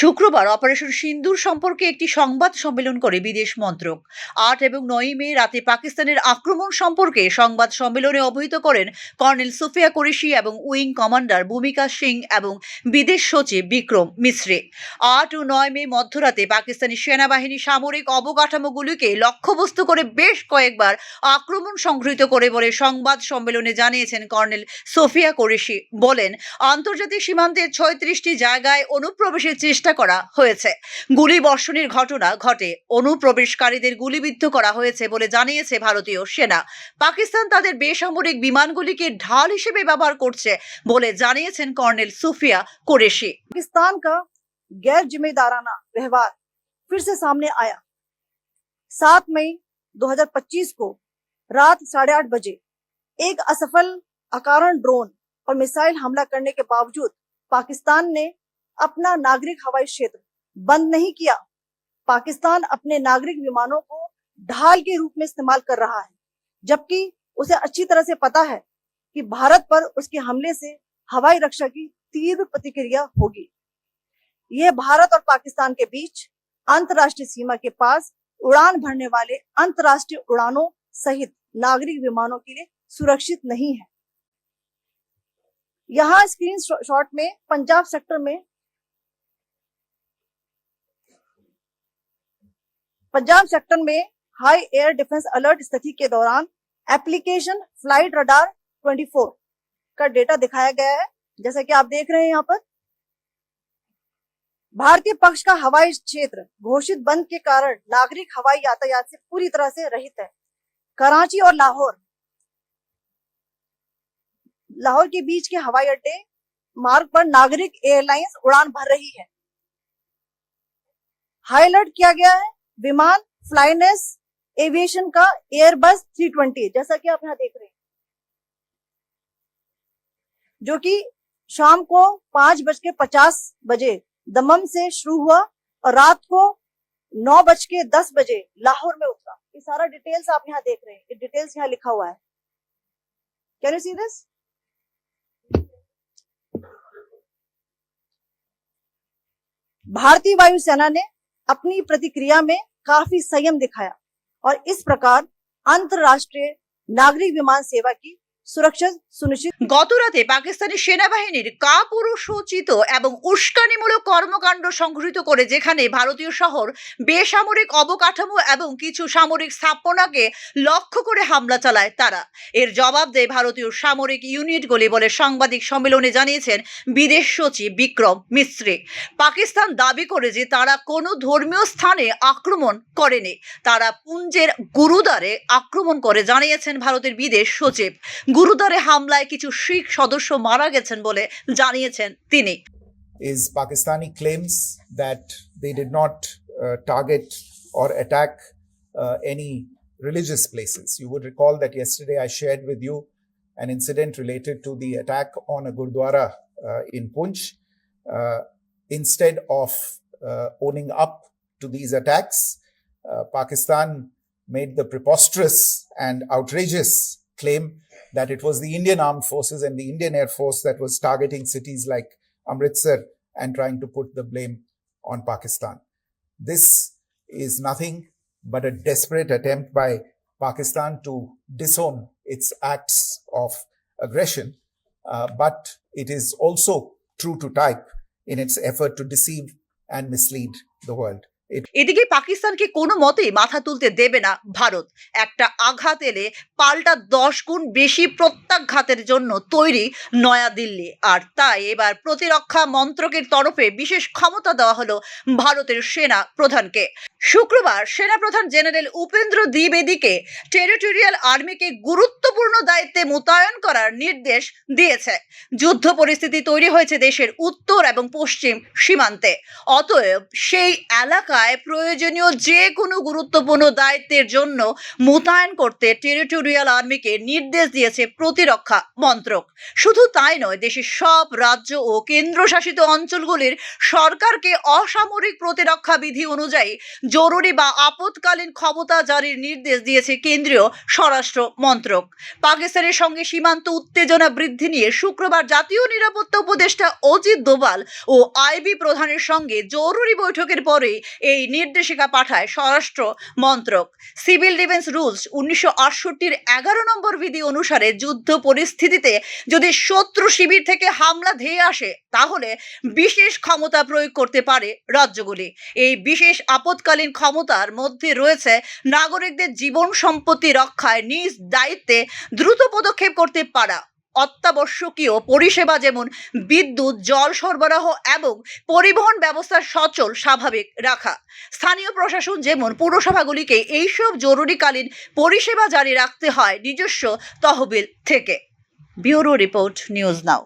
শুক্রবার অপারেশন সিন্দুর সম্পর্কে একটি সংবাদ সম্মেলন করে বিদেশ মন্ত্রক। আট এবং নয় মে রাতে পাকিস্তানের আক্রমণ সম্পর্কে সংবাদ সম্মেলনে অবহিত করেন কর্নেল সুফিয়া কুরেশি এবং উইং কমান্ডার ভূমিকা সিং এবং বিদেশ সচিব বিক্রম মিশ্রে। আট ও নয় মে মধ্যরাতে পাকিস্তানি সেনাবাহিনী সামরিক অবকাঠামোগুলিকে লক্ষ্যবস্তু করে বেশ কয়েকবার আক্রমণ সংঘটিত করে বলে সংবাদ সম্মেলনে জানিয়েছেন কর্নেল সোফিয়া কোরেশি। বলেন, আন্তর্জাতিক সীমান্তের ছয়ত্রিশটি জায়গায় অনুপ্রবেশের চেষ্টা করা হয়েছে গুলি বর্ষণের ঘটনা ঘটে অনুপ্রবেশকারীদের গুলিবিদ্ধ করা হয়েছে বলে জানিয়েছে ভারতীয় সেনা পাকিস্তান তাদের বেসামরিক বিমানগুলিকে ঢাল হিসেবে ব্যবহার করছে বলে জানিয়েছেন কর্নেল সুফিয়া কোরেশি पाकिस्तान का गैर जिम्मेदाराना व्यवहार फिर से सामने आया 7 मई 2025 को रात साढ़े आठ बजे एक असफल अकारण ड्रोन और मिसाइल हमला करने के बावजूद पाकिस्तान ने अपना नागरिक हवाई क्षेत्र बंद नहीं किया। पाकिस्तान अपने नागरिक विमानों को ढाल के रूप में इस्तेमाल कर रहा है, जबकि उसे अच्छी तरह से पता है कि भारत पर उसके हमले से हवाई रक्षा की तीव्र प्रतिक्रिया होगी। यह भारत और पाकिस्तान के बीच अंतर्राष्ट्रीय सीमा के पास उड़ान भरने वाले अंतर्राष्ट्रीय उड़ानों सहित नागरिक विमानों के लिए सुरक्षित नहीं है। यहाँ स्क्रीन शॉट में पंजाब सेक्टर में पंजाब सेक्टर में हाई एयर डिफेंस अलर्ट स्थिति के दौरान एप्लीकेशन फ़्लाइट रडार 24 का डेटा दिखाया गया है। जैसा कि आप देख रहे हैं यहाँ पर। भारतीय पक्ष का हवाई क्षेत्र घोषित बंद के कारण नागरिक हवाई यातायात से पूरी तरह से रहित है। कराची और लाहौर लाहौर के बीच के हवाई अड्डे मार्ग पर नागरिक एयरलाइंस उड़ान भर रही है। हाई अलर्ट किया गया है। विमान फ्लाइनेस एविएशन का एयरबस 320 जैसा कि आप यहाँ देख रहे हैं। जो कि शाम को पाँच बज के पचास बजे दमम से शुरू हुआ और रात को नौ बज के दस बजे लाहौर में उतरा। ये सारा डिटेल्स आप यहाँ देख रहे हैं। ये डिटेल्स यहाँ लिखा हुआ है। कैन यू सी दिस भारतीय वायुसेना ने अपनी प्रतिक्रिया में काफ़ी संयम दिखाया और इस प्रकार अंतरराष्ट्रीय नागरिक विमान सेवा की সুরক্ষা সুনিশ্চিত। গতরাতে পাকিস্তানি সেনাবাহিনীর কাপুরুষোচিত এবং উস্কানিমূলক কর্মকাণ্ড সংঘটিত করে যেখানে ভারতীয় শহর বেসামরিক অবকাঠামো এবং কিছু সামরিক স্থাপনাকে লক্ষ্য করে হামলা চালায় তারা। এর জবাব দেয় ভারতীয় সামরিক ইউনিটগুলি বলে সাংবাদিক সম্মেলনে জানিয়েছেন বিদেশ সচিব বিক্রম মিস্ত্রি। পাকিস্তান দাবি করে যে তারা কোনো ধর্মীয় স্থানে আক্রমণ করেনি। তারা পুঞ্জের গুরুদ্বারে আক্রমণ করে, জানিয়েছেন ভারতের বিদেশ সচিব। গুরুদ্বারে হামলায় কিছু শিখ সদস্য মারা গেছেন বলে জানিয়েছেন তিনি is Pakistani claims that they did not uh, target or attack uh, any religious places. You would recall that yesterday I shared with you an incident related to the attack on a Gurdwara uh, in Punch. Uh, instead of uh, owning up to these attacks, uh, Pakistan made the preposterous and outrageous claim that it was the Indian armed forces and the Indian Air Force that was targeting cities like Amritsar and trying to put the blame on Pakistan. This is nothing but a desperate attempt by Pakistan to disown its acts of aggression, uh, but it is also true to type in its effort to deceive and mislead the world. এদিকে পাকিস্তানকে কোনো মতেই মাথা তুলতে দেবে না ভারত। একটা আঘাত এলে পাল্টা দশ গুণ বেশি প্রত্যাঘাতের জন্য তৈরি নয়াদিল্লি। আর তাই এবার প্রতিরক্ষা মন্ত্রকের তরফে বিশেষ ক্ষমতা দেওয়া হলো ভারতের সেনা প্রধানকে। শুক্রবার সেনাপ্রধান জেনারেল উপেন্দ্র দ্বিবেদীকে টেরিটোরিয়াল আর্মিকে গুরুত্বপূর্ণ দায়িত্বে মোতায়েন করার নির্দেশ দিয়েছে। যুদ্ধ পরিস্থিতি তৈরি হয়েছে দেশের উত্তর এবং পশ্চিম সীমান্তে। অতএব সেই এলাকায় মোকাবেলায় প্রয়োজনীয় যে কোনো গুরুত্বপূর্ণ দায়িত্বের জন্য মোতায়েন করতে টেরিটোরিয়াল আর্মিকে নির্দেশ দিয়েছে প্রতিরক্ষা মন্ত্রক। শুধু তাই নয়, দেশের সব রাজ্য ও কেন্দ্রশাসিত অঞ্চলগুলির সরকারকে অসামরিক প্রতিরক্ষা বিধি অনুযায়ী জরুরি বা আপৎকালীন ক্ষমতা জারির নির্দেশ দিয়েছে কেন্দ্রীয় স্বরাষ্ট্র মন্ত্রক। পাকিস্তানের সঙ্গে সীমান্ত উত্তেজনা বৃদ্ধি নিয়ে শুক্রবার জাতীয় নিরাপত্তা উপদেষ্টা অজিত দোভাল ও আইবি প্রধানের সঙ্গে জরুরি বৈঠকের পরে এই নির্দেশিকা পাঠায় স্বরাষ্ট্র মন্ত্রক। সিভিল ডিফেন্স রুলস উনিশশো আটষট্টির এগারো নম্বর বিধি অনুসারে যুদ্ধ পরিস্থিতিতে যদি শত্রু শিবির থেকে হামলা ধেয়ে আসে, তাহলে বিশেষ ক্ষমতা প্রয়োগ করতে পারে রাজ্যগুলি। এই বিশেষ আপৎকালীন ক্ষমতার মধ্যে রয়েছে নাগরিকদের জীবন সম্পত্তি রক্ষায় নিজ দায়িত্বে দ্রুত পদক্ষেপ করতে পারা অত্যাবশ্যকীয় পরিষেবা যেমন বিদ্যুৎ, জল সরবরাহ এবং পরিবহন ব্যবস্থা সচল, স্বাভাবিক রাখা। স্থানীয় প্রশাসন যেমন পুরসভাগুলিকে এইসব জরুরিকালীন পরিষেবা জারি রাখতে হয় নিজস্ব তহবিল থেকে। Bureau report, news now.